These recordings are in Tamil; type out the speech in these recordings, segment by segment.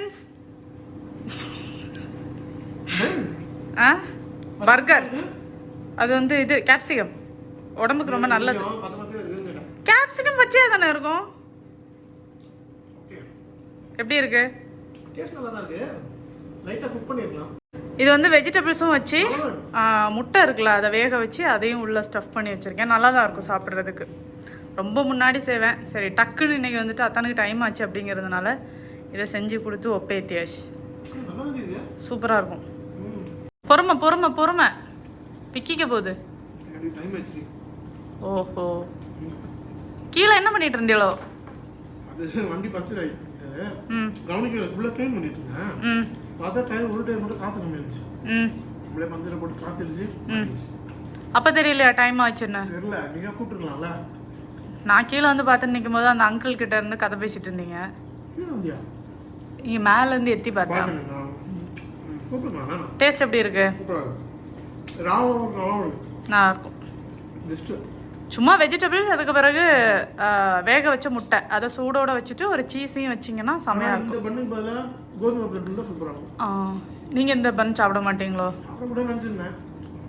ஃப்ரெண்ட்ஸ் ஆ பர்கர் அது வந்து இது கேப்சிகம் உடம்புக்கு ரொம்ப நல்லது. கேப்சிகம் வச்சே தானே இருக்கும்? எப்படி இருக்கு? இது வந்து வெஜிடபிள்ஸும் வச்சு முட்டை இருக்குல்ல அதை வேக வச்சு அதையும் உள்ள ஸ்டஃப் பண்ணி வச்சுருக்கேன். நல்லா தான் இருக்கும் சாப்பிட்றதுக்கு. ரொம்ப முன்னாடி செய்வேன். சரி டக்குன்னு இன்னைக்கு வந்துட்டு அத்தனுக்கு டைம் ஆச்சு அப்படிங்கிறதுனால இதை செஞ்சு கொடுத்து ஒப்பேத்தியாச்சு. சூப்பராக இருக்கும். பொறுமை பொறுமை பொறுமை. பிக்கிக்க போகுது. ஓஹோ. கீழே என்ன பண்ணிட்டு இருந்தீங்களோ வண்டி பஞ்சர் ஆகிட்டு ம். கவனிக்கல உள்ள க்ளீன் பண்ணிட்டு இருந்தேன். ம். பார்த்தா டயர் ஒரு டயர் மட்டும் காற்று கம்மியாக இருந்துச்சு. ம். நம்மளே பஞ்சரை போட்டு காத்திருச்சு. அப்போ தெரியலையா டைம் ஆச்சுன்னு தெரியல நீங்கள் கூப்பிட்டுருக்கலாம்ல. நான் கீழே வந்து பார்த்து நிற்கும் போது அந்த அங்கிள் கிட்ட இருந்து கதை பேசிட்டு இருந்தீங்க. இங்கே மேலேருந்து எத்தி வேணாம். டேஸ்ட் எப்படி இருக்கு? நல்லா இருக்கு. நல்லா இருக்கும் சும்மா வெஜிடபிள்ஸ் அதுக்கு பிறகு வேக வச்ச முட்டை. அதை சூடோட வச்சுட்டு ஒரு சீஸையும் வச்சிங்கன்னா செமையாக இருக்கும் இந்த பண்ணுக்கு பதிலாக கோதுமை பிரெட் தான் சூப்பராக இருக்கும் ஆ, நீங்க இந்த பன் சாப்பிட மாட்டீங்களோ?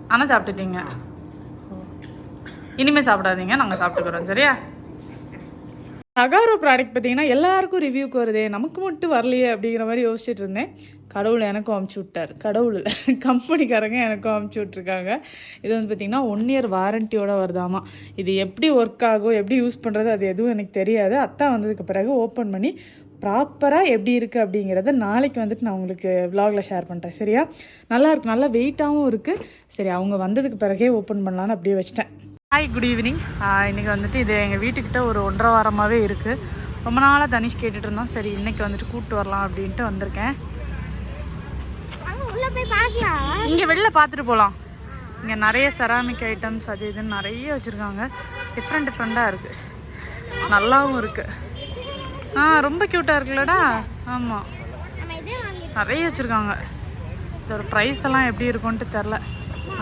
ஆனால் சாப்பிட்டுட்டீங்க. இனிமேல் சாப்பிடாதீங்க நாங்கள் சாப்பிட்டுக்கிறோம் சரியா? அகாரோ ப்ராடக்ட் பார்த்தீங்கன்னா எல்லாருக்கும் ரிவ்யூக்கு வருதே. நமக்கு மட்டும் வரலையே அப்படிங்கிற மாதிரி யோசிச்சுட்டு இருந்தேன். கடவுள் எனக்கும் அமுச்சு விட்டார். கடவுள் கம்பெனிக்காரங்க எனக்கும் அமுச்சு விட்ருக்காங்க இது வந்து பார்த்திங்கன்னா ஒன் இயர் வாரண்டியோடு வருதாமா. இது எப்படி ஒர்க் ஆகும் எப்படி யூஸ் பண்ணுறது அது எதுவும் எனக்கு தெரியாது. அத்தா வந்ததுக்கு பிறகு ஓப்பன் பண்ணி ப்ராப்பராக எப்படி இருக்குது அப்படிங்கிறத நாளைக்கு வந்துட்டு நான் உங்களுக்கு விலாகில் ஷேர் பண்ணுறேன் சரியா? நல்லா இருக்கு. நல்லா வெயிட்டாகவும் இருக்குது சரி அவங்க வந்ததுக்கு பிறகே ஓப்பன் பண்ணலான்னு அப்படியே வச்சிட்டேன். ஹாய் குட் ஈவினிங் இன்றைக்கி வந்துட்டு இது எங்கள் வீட்டுக்கிட்ட ஒரு ஒன்றரை வாரமாகவே இருக்குது ரொம்ப நாளாக தனிஷ் கேட்டுட்டு இருந்தோம் சரி இன்னைக்கு வந்துட்டு கூப்பிட்டு வரலாம் அப்படின்ட்டு வந்திருக்கேன். இங்கே வெளில பார்த்துட்டு போகலாம் இங்கே நிறைய செராமிக் ஐட்டம்ஸ் அது இதுன்னு நிறைய வச்சுருக்காங்க. டிஃப்ரெண்ட் டிஃப்ரெண்ட்டாக இருக்குது நல்லாவும் இருக்குது ஆ ரொம்ப க்யூட்டாக இருக்குல்லடா. ஆமாம் நிறைய வச்சுருக்காங்க. இதோட ப்ரைஸ் எல்லாம் எப்படி இருக்கும்ன்ட்டு தெரில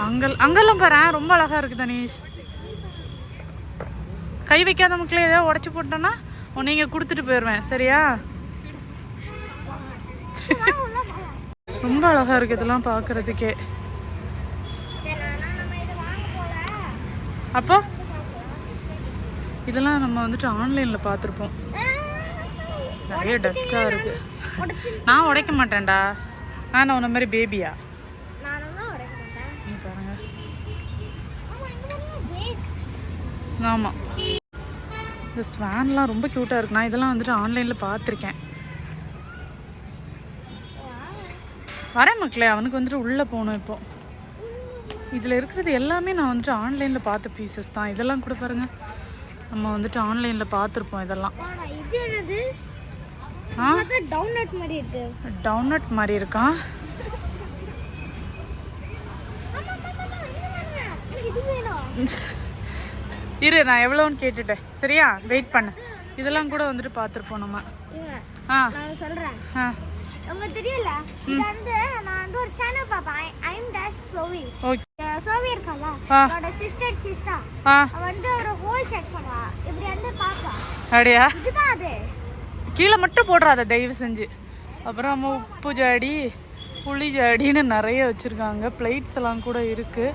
அங்கே அங்கெல்லாம் பாரு ரொம்ப அழகாக இருக்குது தனீஷ். கை வைக்காத மக்களே ஏதாவது உடச்சி போட்டோன்னா நீங்கள் கொடுத்துட்டு போயிடுவேன் சரியா? ரொம்ப அழகாக இருக்குது இதெல்லாம் பார்க்குறதுக்கே அப்போ? இதெல்லாம் நம்ம வந்துட்டு ஆன்லைனில் பார்த்துருப்போம் நிறைய டஸ்ட்டாக இருக்குது நான் உடைக்க மாட்டேன்டா. நான் உன்ன மாதிரி பேபியா பாருங்க. ஆமா ஆமாம் இந்த ஸ்வான்லாம் ரொம்ப க்யூட்டாக இருக்கு. நான் இதெல்லாம் வந்துட்டு ஆன்லைனில் பார்த்துருக்கேன். வரேன் மக்களே. அவனுக்கு வந்துட்டு உள்ளே போகணும் இப்போ. இதில் இருக்கிறது எல்லாமே நான் வந்துட்டு ஆன்லைனில் பார்த்த பீசஸ் தான். இதெல்லாம் கூட பாருங்க. நம்ம வந்துட்டு ஆன்லைனில் பார்த்துருப்போம் இதெல்லாம். டவுன்லோட் மாதிரி இருக்கு. டவுனட் மாதிரி இது வேணும். இரு நான் எவ்வளோன்னு கேட்டுட்டேன். சரியா? வெயிட் பண்ணு. இதெல்லாம் கூட வந்துட்டு பார்த்துருப்போம் நம்ம. ஆ. நான் சொல்றேன். ஆ. உங்களுக்கு தெரியல? இது வந்து நான் வந்து ஒரு சேனல் பார்ப்பேன். ஐம் டேஷ் சோவி சோவி இருக்கால. அவரோட சிஸ்டர் சிஸ்டா வந்து ஒரு ஹோல் செக் பண்ணுவா. இப்படி வந்து பார்ப்பா. அப்படியா? இதுதான் அது. கீழே மட்டும் போடுறாத தயவு செஞ்சு. அப்புறம் உப்பு ஜாடி புளி ஜாடின்னு நிறைய வச்சுருக்காங்க. பிளேட்ஸ் எல்லாம் கூட இருக்குது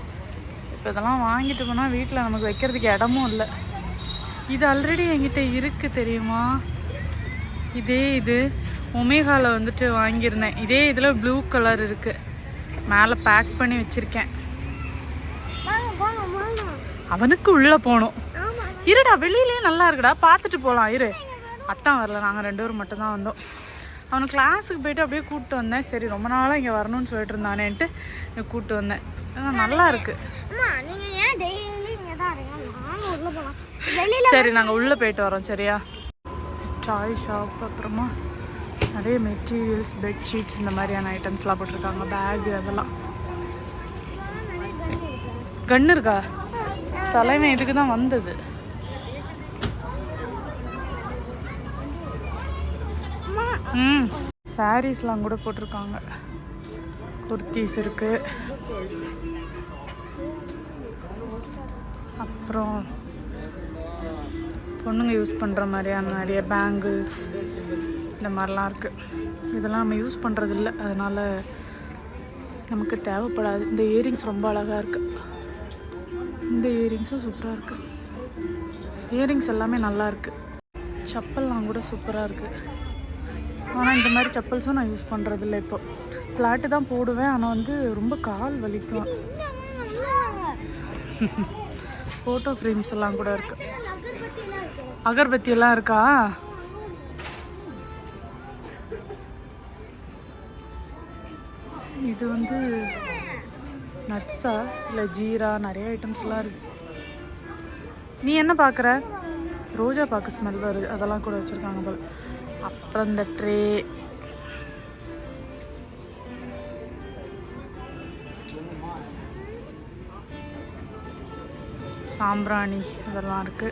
இப்போ இதெல்லாம் வாங்கிட்டு போனால் வீட்டில் நமக்கு வைக்கிறதுக்கு இடமும் இல்லை. இது ஆல்ரெடி என்கிட்ட இருக்குது தெரியுமா? இதே இது. ஒமேகாவில் வந்துட்டு வாங்கியிருந்தேன். இதே இதில் ப்ளூ கலர் இருக்குது மேலே பேக் பண்ணி வச்சுருக்கேன். அவனுக்கு உள்ளே போகணும். இருடா வெளியிலேயே நல்லா இருக்குடா. பார்த்துட்டு போகலாம் இரு. அத்தான் வரல. நாங்கள் ரெண்டு பேரும் மட்டும்தான் வந்தோம். அவனுக்கு கிளாஸுக்கு போயிட்டு அப்படியே கூப்பிட்டு வந்தேன். சரி ரொம்ப நாளாக இங்கே வரணும்னு சொல்லிட்டு இருந்தானேன்ட்டு கூப்பிட்டு வந்தேன். நல்லா இருக்கு. சரி நாங்கள் உள்ளே போயிட்டு வரோம் சரியா? டாய் ஷாப் அப்புறமா நிறைய மெட்டீரியல்ஸ் பெட்ஷீட்ஸ் இந்த மாதிரியான ஐட்டம்ஸ்லாம் போட்டிருக்காங்க. பேக் அதெல்லாம். கன் இருக்கா? தலைவன் இதுக்கு தான் வந்தது. ம் சாரீஸ்லாம் கூட போட்டிருக்காங்க. குர்த்திஸ் இருக்கு. அப்புறம் பொண்ணுங்க யூஸ் பண்ணுற மாதிரியான நிறைய பேங்கிள்ஸ் இந்த மாதிரிலாம் இருக்குது இதெல்லாம் நம்ம யூஸ் பண்ணுறதில்ல அதனால் நமக்கு தேவைப்படாது. இந்த இயரிங்ஸ் ரொம்ப அழகாக இருக்குது இந்த இயரிங்ஸும் சூப்பராக இருக்குது இயரிங்ஸ் எல்லாமே நல்லா இருக்குது செப்பல்லாம் கூட சூப்பராக இருக்குது ஆனால் இந்த மாதிரி செப்பல்ஸும் நான் யூஸ் பண்ணுறதில்ல இப்போ. ஃப்ளாட்டு தான் போடுவேன் ஆனால் வந்து ரொம்ப கால் வலிக்கும். ஃபோட்டோ ஃப்ரேம்ஸ் எல்லாம் கூட இருக்குது அகர்பத்தி எல்லாம் இருக்கா? இது வந்து நட்ஸா? இல்லை ஜீரா? நிறைய ஐட்டம்ஸ்லாம் இருக்கு. நீ என்ன பார்க்குற ரோஜா பார்க்க ஸ்மெல் வருது. அதெல்லாம் கூட வச்சுருக்காங்க போல. அப்புறம் இந்த ட்ரே. சாம்பிராணி இதெல்லாம் இருக்கு.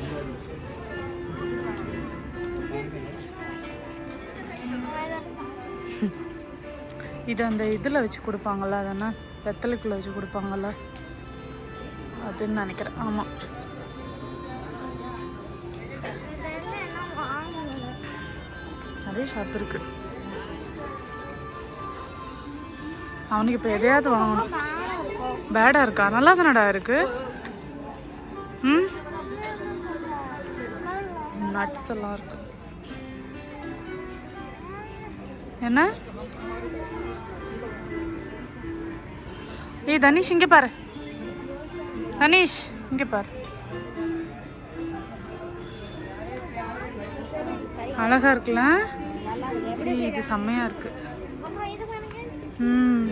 இது அந்த இதில் வச்சு கொடுப்பாங்கள்ல அது என்ன வெத்தலைக்குள்ளே வச்சு கொடுப்பாங்கள்ல அதுன்னு நினைக்கிறேன். ஆமாம் நிறைய ஷாப் இருக்கு அவனுக்கு இப்போ எதையாவது வாங்கணும். பேடாக இருக்கா? நல்லா தானடா இருக்கு? ம்? நட்ஸ் எல்லாம் இருக்கு. என்ன? ஏய் தனிஷ் இங்கே பாரு. தனிஷ் இங்கே பாரு. அழகா இருக்குல்ல? இது செம்மையா இருக்கு. ம்.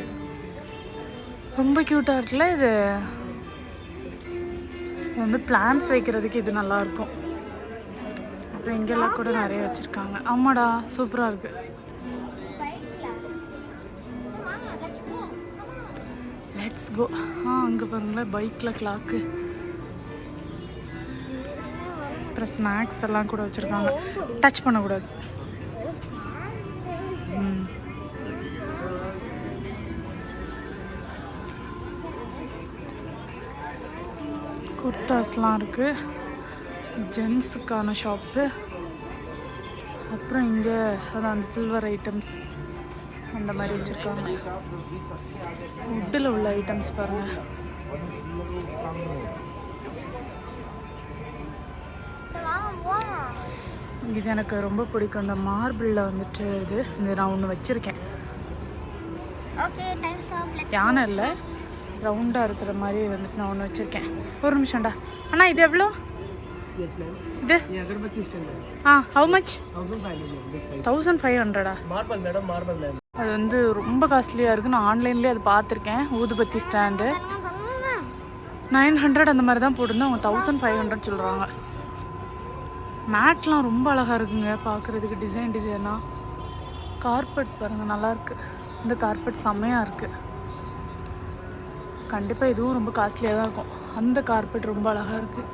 ரொம்ப க்யூட்டாக இருக்குல்ல இது. வந்து பிளான்ஸ் வைக்கிறதுக்கு இது நல்லா இருக்கும். அப்புறம் இங்கெல்லாம் கூட நிறைய வச்சுருக்காங்க. ஆமாடா சூப்பராக இருக்கு. லெட்ஸ் கோ ஆ அங்கே பாருங்களேன் பைக்கில் கிளாக்கு அப்புறம் ஸ்நாக்ஸ் எல்லாம் கூட வச்சுருக்காங்க. டச் பண்ணக்கூடாது. குர்தாஸ்லாம் இருக்குது ஜென்ஸுக்கான ஷாப்பு அப்புறம் இங்கே அதான் அந்த சில்வர் ஐட்டம்ஸ் அந்த மாதிரி வச்சுருக்காங்க. வுட்டில் உள்ள ஐட்டம்ஸ் பாருங்கள் இது எனக்கு ரொம்ப பிடிக்கும். இந்த மார்பிளில் வந்துட்டு இது இது நான் ஒன்று வச்சுருக்கேன். யானை இல்லை. ரவுண்டாக இருக்கிற மாதிரி வந்துட்டு நான் ஒன்று வச்சுருக்கேன். ஒரு நிமிஷம்டா. அண்ணா இது எவ்வளோ? இது? ஆ ஹவு மச் தௌசண்ட் ஃபைவ் ஹண்ட்ரடா அது வந்து ரொம்ப காஸ்ட்லியாக இருக்குது நான் ஆன்லைன்லேயே அது பார்த்துருக்கேன். ஊதுபத்தி ஸ்டாண்டு நைன் ஹண்ட்ரட் அந்த மாதிரி தான் போட்டிருந்தோம். அவங்க தௌசண்ட் ஃபைவ் ஹண்ட்ரட் சொல்கிறாங்க மேட்லாம் ரொம்ப அழகாக இருக்குங்க. பார்க்குறதுக்கு டிசைன் டிசைனாக கார்பெட் பாருங்கள் நல்லாயிருக்கு இந்த கார்பெட் செம்மையாக இருக்குது கண்டிப்பாக இதுவும் ரொம்ப காஸ்ட்லியாக தான் இருக்கும். அந்த கார்பெட் ரொம்ப அழகாக இருக்குது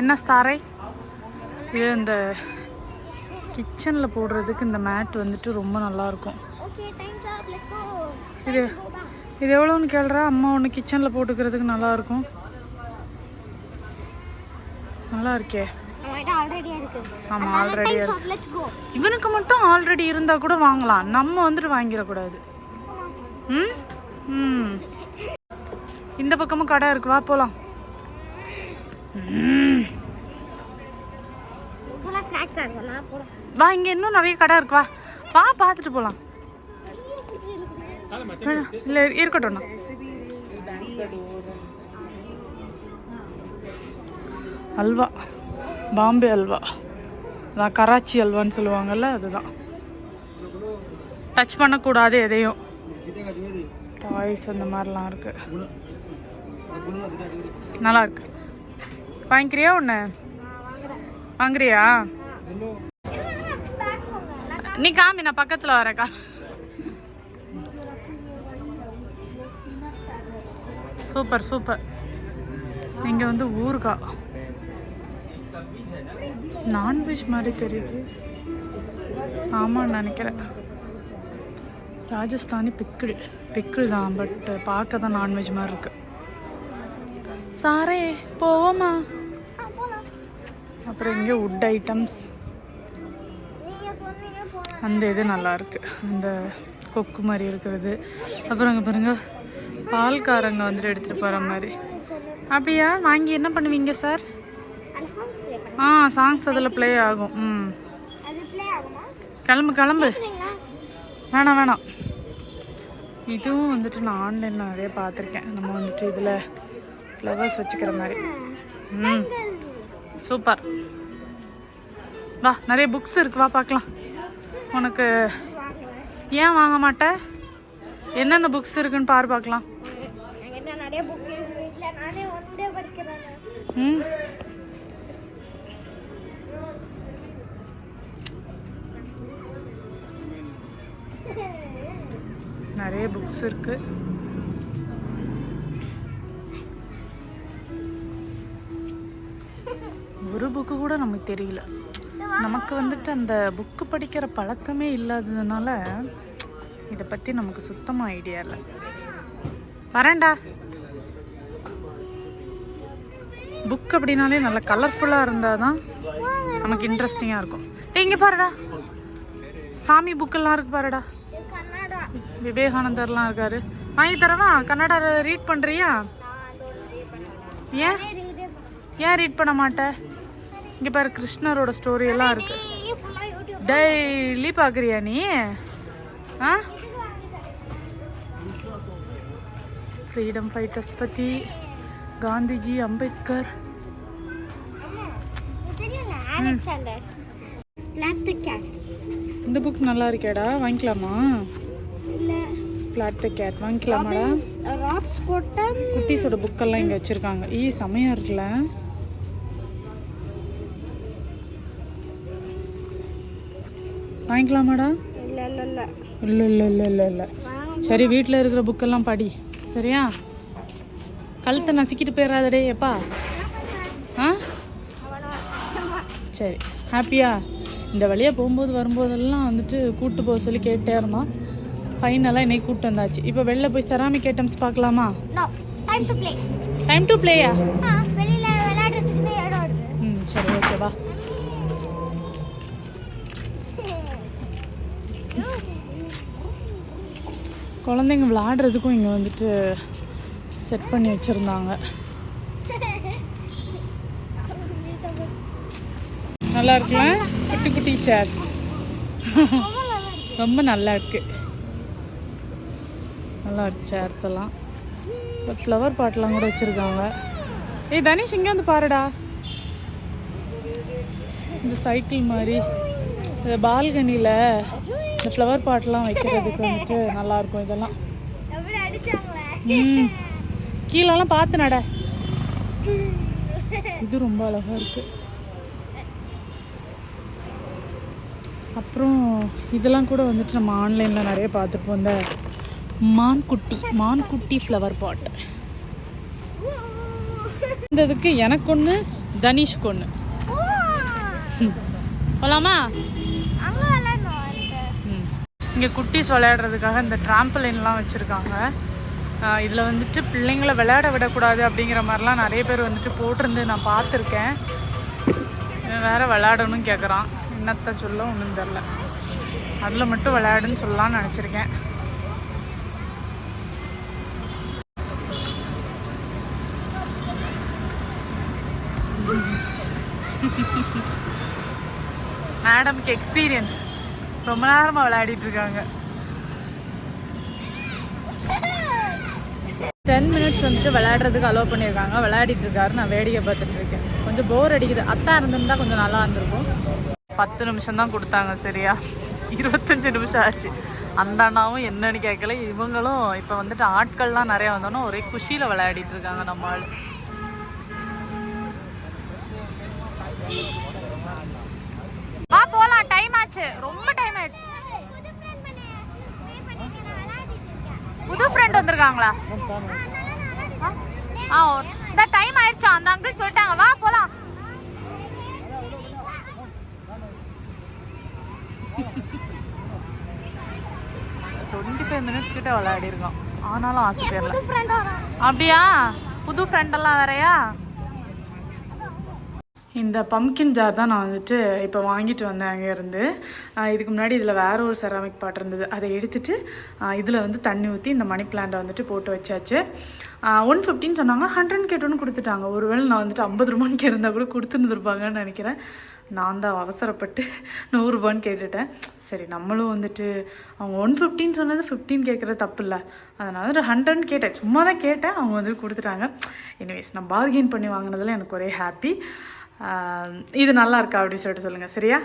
என்ன சாரை? இது இந்த கிச்சனில் போடுறதுக்கு இந்த மேட் வந்துட்டு ரொம்ப நல்லாயிருக்கும் இது இது எவ்வளோன்னு கேள்றா அம்மா ஒன்று கிச்சனில் போட்டுக்கிறதுக்கு நல்லாயிருக்கும் நல்லா இருக்கே. நம்மகிட்ட ஆல்ரெடியா இருக்கு. ஆமா, already டைம் இருக்கு. ஸ்டாப் லெட்ஸ் கோ இவனுக்கு மட்டும் ஆல்ரெடி இருந்தால் கூட வாங்கலாம். நம்ம வந்துட்டு வாங்கிடக்கூடாது. ம்? ம். இந்த பக்கமும் கடை இருக்கு. வா போகலாம் வா இங்கே இன்னும் நிறைய கடை இருக்கு. வா. வா பார்த்துட்டு போகலாம் இல்லை இருக்கட்டும்ண்ணா அல்வா. பாம்பே அல்வா. அதான் கராச்சி அல்வான்னு சொல்லுவாங்கல்ல அதுதான். டச் பண்ணக்கூடாது எதையும். டாய்ஸ் அந்த மாதிரிலாம் இருக்கு. நல்லா இருக்கு வாங்கிக்கிறியா ஒன்று வாங்குறியா? நீ காமி நான் பக்கத்தில் வரேக்கா சூப்பர் சூப்பர். இங்கே வந்து ஊருக்கா நான்வெஜ் மாதிரி தெரியுது. ஆமான்னு நினைக்கிறேன். ராஜஸ்தானி பிக்கிள் பிக்கிள் தான் பட் பார்க்க தான் நான்வெஜ் மாதிரி இருக்கு. சாரே போவோமா? அப்புறம் இங்கே உட் ஐட்டம்ஸ் அந்த இது நல்லா இருக்கு. அந்த கொக்கு மாதிரி இருக்கிறது. அப்புறம் அங்கே பாருங்க பால்காரங்க வந்துட்டு எடுத்துகிட்டு போகிற மாதிரி. அப்படியா? வாங்கி என்ன பண்ணுவீங்க சார் ஆ சாங்ஸ் அதில் ப்ளே ஆகும். ம். கிளம்பு கிளம்பு. வேணாம் வேணாம். இதுவும் வந்துட்டு நான் ஆன்லைனில் நிறைய பார்த்துருக்கேன். நம்ம வந்துட்டு இதில் ஃப்ளவர்ஸ் வச்சுக்கிற மாதிரி. ம். சூப்பர். வா நிறைய புக்ஸ் இருக்கு. வா பார்க்கலாம். உனக்கு ஏன் வாங்க மாட்ட? என்னென்ன புக்ஸ் இருக்குன்னு பாரு பார்க்கலாம். என்கிட்ட நிறைய புக்ஸ் இருக்கு. ஒரு புக்கு கூட நமக்கு தெரியல. நமக்கு வந்துட்டு அந்த புக்கு படிக்கிற பழக்கமே இல்லாததுனால இதை பற்றி நமக்கு சுத்தமாக ஐடியா இல்லை. வரேன்டா. புக் அப்படின்னாலே நல்லா கலர்ஃபுல்லாக இருந்தால் தான் நமக்கு இன்ட்ரெஸ்டிங்காக இருக்கும். இங்கே பாருடா. சாமி புக்கெல்லாம் இருக்கு பாருடா. விவேகானந்தர்லாம் இருக்காரு. வாங்கி தரவா? கன்னடா ரீட் பண்ணுறியா ஏன்? ஏன் ரீட் பண்ண மாட்டேன் இங்கே பாரு கிருஷ்ணரோட ஸ்டோரி எல்லாம் இருக்கு. டெய்லி பார்க்குறியா நீ? ஆ? ஃப்ரீடம் ஃபைட்டர்ஸ் பற்றி Gandhiji Ambedkar Alexander. Splat the cat இந்த புக் நல்லா இருக்கேடா வாங்கிக்கலாமா? இல்ல. ஸ்பிளாட் த கேட் வாங்கிக்கலாமாடா? ராப்ஸ் கோட்டம் குட்டீஸோட புக்கெல்லாம் இங்கே வச்சுருக்காங்க. ஈ செமையாக இருக்குல்ல? வாங்கிக்கலாமாடா? இல்ல இல்ல இல்ல. இல்லை இல்லை இல்லை இல்லை சரி வீட்டில் இருக்கிற புக்கெல்லாம் படி. சரியா? கழுத்தை நசுக்கிட்டு போயிடாதடே எப்பா? ஆ? சரி. ஹாப்பியா இந்த வழியாக போகும்போது வரும்போதெல்லாம் வந்துட்டு கூட்டு போக சொல்லி கேட்டே இருந்தான் ஃபைனலாக இன்னைக்கு கூப்பிட்டு வந்தாச்சு. இப்போ வெளில போய் செராமிக் ஐட்டம்ஸ் பார்க்கலாமா? டைம் டு பிளேயா ம் சரி ஓகே வா. குழந்தைங்க விளாடுறதுக்கும் இங்கே வந்துட்டு செட் பண்ணி வச்சுருந்தாங்க. நல்லா இருக்குல்ல குட்டி குட்டி சேர் ரொம்ப நல்லா இருக்கு நல்லா இருக்கு சேர்ஸ் எல்லாம் ஃப்ளவர் பாட்டெலாம் கூட வச்சுருக்காங்க. ஏய் தனிஷ் இங்கே வந்து பாருடா. இந்த சைக்கிள் மாதிரி. இந்த பால்கனியில் இந்த ஃப்ளவர் பாட்லாம் வைக்கிறதுக்கு வந்துட்டு நல்லாயிருக்கும் இதெல்லாம். ம். கீழெல்லாம் பார்த்து நட. இது ரொம்ப அழகாக இருக்குது அப்புறம் இதெல்லாம் கூட வந்துட்டு நம்ம ஆன்லைனில் நிறைய பார்த்துருப்போம். இந்த மான்குட்டி மான்குட்டி ஃப்ளவர் பாட் இந்த இதுக்கு எனக்கு ஒன்று தனிஷ்க்கு ஒன்று போகலாமா இங்கே குட்டிஸ் விளையாடுறதுக்காக இந்த ட்ராம்பலின்லாம் வச்சுருக்காங்க. இதில் வந்துட்டு பிள்ளைங்களை விளையாட விடக்கூடாது அப்படிங்கிற மாதிரிலாம் நிறைய பேர் வந்துட்டு போட்டிருந்து நான் பார்த்துருக்கேன். வேறு வேற விளையாடணும்னு கேட்குறான் என்னத்தை சொல்ல ஒன்றும் தெரில அதில் மட்டும் விளையாடுன்னு சொல்லலாம்னு நினச்சிருக்கேன். மேடம்க்கு எக்ஸ்பீரியன்ஸ் ரொம்ப நேரமாக விளையாடிட்டு இருக்காங்க. டென் மினிட்ஸ் வந்துட்டு விளையாடுறதுக்கு அலோவ் பண்ணியிருக்காங்க. விளையாடிட்டு இருக்காரு நான் வேடிக்கை பார்த்துட்டு இருக்கேன். கொஞ்சம் போர் அடிக்குது. அத்தா இருந்திருந்தா கொஞ்சம் நல்லா இருந்திருக்கும். பத்து நிமிஷம் தான் கொடுத்தாங்க சரியா? இருபத்தஞ்சு நிமிஷம் ஆச்சு. அந்த அண்ணாவும் என்னன்னு கேட்கல. இவங்களும் இப்போ வந்துட்டு ஆட்கள்லாம் நிறையா வந்தோன்னா ஒரே குஷியில் விளையாடிட்டு இருக்காங்க நம்ம ஆள். வா போலாம். டைம் ஆச்சு. ரொம்ப டைம் ஆயிடுச்சு. புது ஃப்ரெண்ட் வந்திருக்காங்களா? ஆ? இந்த டைம் ஆயிடுச்சா? அந்த அங்கிள் சொல்லிட்டாங்க. வா போலாம். ஃபைவ் மினிட்ஸ் கிட்ட விளையாடி இருக்கோம் ஆனாலும் ஆசை பேர்ல ஃப்ரெண்ட் வரான் அப்படியா? புது ஃப்ரெண்டெல்லாம் வேறயா? இந்த பம்கின் ஜார் தான் நான் வந்துட்டு இப்போ வாங்கிட்டு வந்தேன் அங்கேருந்து இதுக்கு முன்னாடி இதில் வேற ஒரு செராமிக் பாட் இருந்தது. அதை எடுத்துட்டு இதில் வந்து தண்ணி ஊற்றி இந்த மணி பிளான்ட்டை வந்துட்டு போட்டு வச்சாச்சு. ஒன் ஃபிஃப்டின்னு சொன்னாங்க. ஹண்ட்ரட் கேட்டோன்னு கொடுத்துட்டாங்க. ஒருவேளை நான் வந்துட்டு ஐம்பது ரூபான்னு கேட்டிருந்தா கூட கொடுத்துருந்துருப்பாங்கன்னு நினைக்கிறேன். நான் தான் அவசரப்பட்டு நூறுரூபான்னு கேட்டுட்டேன். சரி நம்மளும் வந்துட்டு அவங்க ஒன் ஃபிஃப்டின்னு சொன்னது ஃபிஃப்டின் கேட்குறது தப்பு இல்லை அதனால் ஒரு ஹண்ட்ரட்னு கேட்டேன். சும்மா தான் கேட்டேன். அவங்க வந்து கொடுத்துட்டாங்க. எனிவேஸ் நான் பார்கெயின் பண்ணி வாங்கினதில் எனக்கு ஒரே ஹாப்பி இது நல்லா இருக்கா அப்படின்னு சொல்லிட்டு சொல்லுங்கள் சரியா?